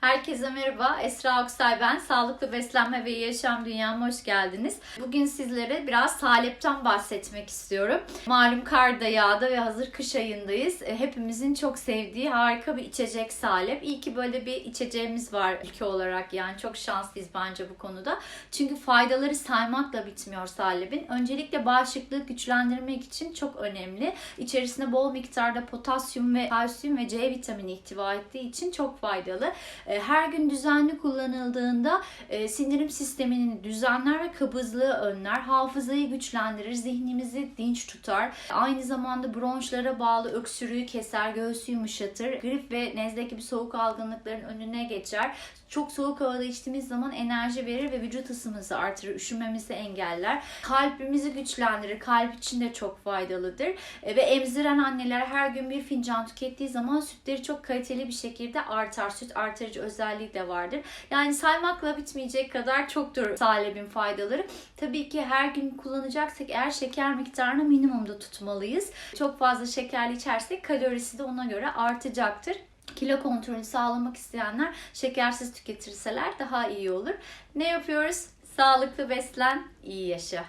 Herkese merhaba. Esra Oksay ben. Sağlıklı beslenme ve yaşam dünyama hoş geldiniz. Bugün sizlere biraz salepten bahsetmek istiyorum. Malum kar da yağdı ve hazır kış ayındayız. E, Hepimizin çok sevdiği harika bir içecek salep. İyi ki böyle bir içeceğimiz var ülke olarak. Yani çok şanslıyız bence bu konuda. Çünkü faydaları saymakla bitmiyor salepin. Öncelikle bağışıklığı güçlendirmek için çok önemli. İçerisinde bol miktarda potasyum ve kalsiyum ve C vitamini ihtiva ettiği için çok faydalı. E, Her gün düzenli kullanıldığında e, sindirim sistemini düzenler ve kabızlığı önler. Hafızayı güçlendirir, zihnimizi dinç tutar. Aynı zamanda bronşlara bağlı öksürüğü keser, göğsü yumuşatır. Grip ve nezle gibi soğuk algınlıkların önüne geçer. Çok soğuk havada içtiğimiz zaman enerji verir ve vücut ısımızı artırır, üşümemizi engeller. Kalbimizi güçlendirir, kalp için de çok faydalıdır. E, Ve emziren anneler her gün bir fincan tükettiği zaman sütleri çok kaliteli bir şekilde artar. Süt artırıcı özelliği de vardır. Yani saymakla bitmeyecek kadar çoktur salebin faydaları. Tabii ki her gün kullanacaksak eğer şeker miktarını minimumda tutmalıyız. Çok fazla şekerli içersek kalorisi de ona göre artacaktır. Kilo kontrolünü sağlamak isteyenler şekersiz tüketirseler daha iyi olur. Ne yapıyoruz? Sağlıklı beslen, iyi yaşa.